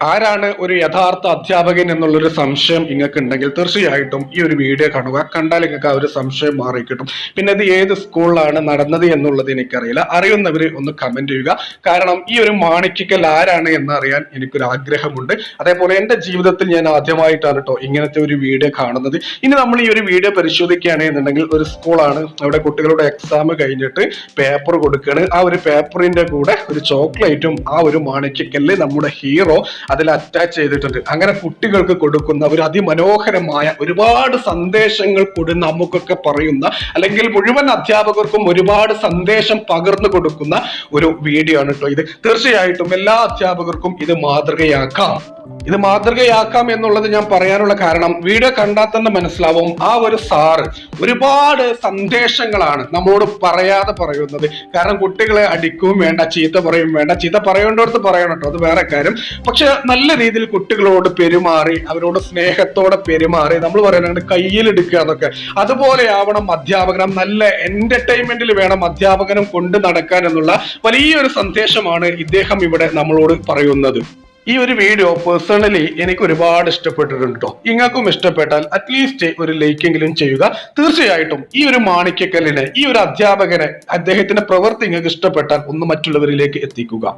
ആരാണ് ഒരു യഥാർത്ഥ അധ്യാപകൻ എന്നുള്ളൊരു സംശയം നിങ്ങൾക്ക് ഉണ്ടെങ്കിൽ തീർച്ചയായിട്ടും ഈ ഒരു വീഡിയോ കാണുക. കണ്ടാൽ നിങ്ങൾക്ക് ആ ഒരു സംശയം മാറി കിട്ടും പിന്നെ ഇത് ഏത് സ്കൂളിലാണ് നടന്നത് എന്നുള്ളത് എനിക്കറിയില്ല. അറിയുന്നവർ ഒന്ന് കമന്റ് ചെയ്യുക. കാരണം ഈ ഒരു മാണിക്കൽ ആരാണ് എന്നറിയാൻ എനിക്കൊരു ആഗ്രഹമുണ്ട്. അതേപോലെ എന്റെ ജീവിതത്തിൽ ഞാൻ ആദ്യമായിട്ടാണ് കേട്ടോ ഇങ്ങനത്തെ ഒരു വീഡിയോ കാണുന്നത്. ഇനി നമ്മൾ ഈ ഒരു വീഡിയോ പരിശോധിക്കുകയാണെന്നുണ്ടെങ്കിൽ ഒരു സ്കൂളാണ്. അവിടെ കുട്ടികളുടെ എക്സാം കഴിഞ്ഞിട്ട് പേപ്പർ കൊടുക്കുകയാണ് ആ ഒരു പേപ്പറിന്റെ കൂടെ ഒരു ചോക്ലേറ്റും ആ ഒരു മാണിക്കല്ല് നമ്മുടെ ഹീറോ അതിൽ അറ്റാച്ച് ചെയ്തിട്ടുണ്ട്. അങ്ങനെ കുട്ടികൾക്ക് കൊടുക്കുന്ന ഒരു അതിമനോഹരമായ ഒരുപാട് സന്ദേശങ്ങൾ കൂടി നമുക്കൊക്കെ പറയുന്ന അല്ലെങ്കിൽ മുഴുവൻ അധ്യാപകർക്കും ഒരുപാട് സന്ദേശം പകർന്നു കൊടുക്കുന്ന ഒരു വീഡിയോ ആണ് കേട്ടോ ഇത്. തീർച്ചയായിട്ടും എല്ലാ അധ്യാപകർക്കും ഇത് മാതൃകയാക്കാം. ഇത് മാതൃകയാക്കാം എന്നുള്ളത് ഞാൻ പറയാനുള്ള കാരണം വീഡിയോ കണ്ടാൽ തന്നെ മനസ്സിലാവും. ആ ഒരു സാറ് ഒരുപാട് സന്ദേശങ്ങളാണ് നമ്മോട് പറയാതെ പറയുന്നത്. കാരണം കുട്ടികളെ അടിക്കുകയും വേണ്ട ചീത്ത പറയും വേണ്ട. ചീത്ത പറയേണ്ടടുത്ത് പറയണം അത് വേറെ കാര്യം. പക്ഷെ നല്ല രീതിയിൽ കുട്ടികളോട് പെരുമാറി അവരോട് സ്നേഹത്തോടെ പെരുമാറി നമ്മൾ പറയുന്നത് കയ്യിലെടുക്കുക എന്നൊക്കെ. അതുപോലെ ആവണം അധ്യാപകനം നല്ല എന്റർടൈൻമെന്റിൽ വേണം അധ്യാപകനം കൊണ്ട് നടക്കാൻ എന്നുള്ള വലിയൊരു സന്ദേശമാണ് ഇദ്ദേഹം ഇവിടെ നമ്മളോട് പറയുന്നത്. ഈ ഒരു വീഡിയോ പേഴ്സണലി എനിക്ക് ഒരുപാട് ഇഷ്ടപ്പെട്ടിട്ടുണ്ട് കേട്ടോ നിങ്ങൾക്കും ഇഷ്ടപ്പെട്ടാൽ അറ്റ്ലീസ്റ്റ് ഒരു ലൈക്കെങ്കിലും ചെയ്യുക. തീർച്ചയായിട്ടും ഈ ഒരു മാണിക്യക്കല്ലിനെ ഈ ഒരു അധ്യാപകനെ അദ്ദേഹത്തിന്റെ പ്രവൃത്തി നിങ്ങൾക്ക് ഇഷ്ടപ്പെട്ടാൽ ഒന്ന് മറ്റുള്ളവരിലേക്ക് എത്തിക്കുക.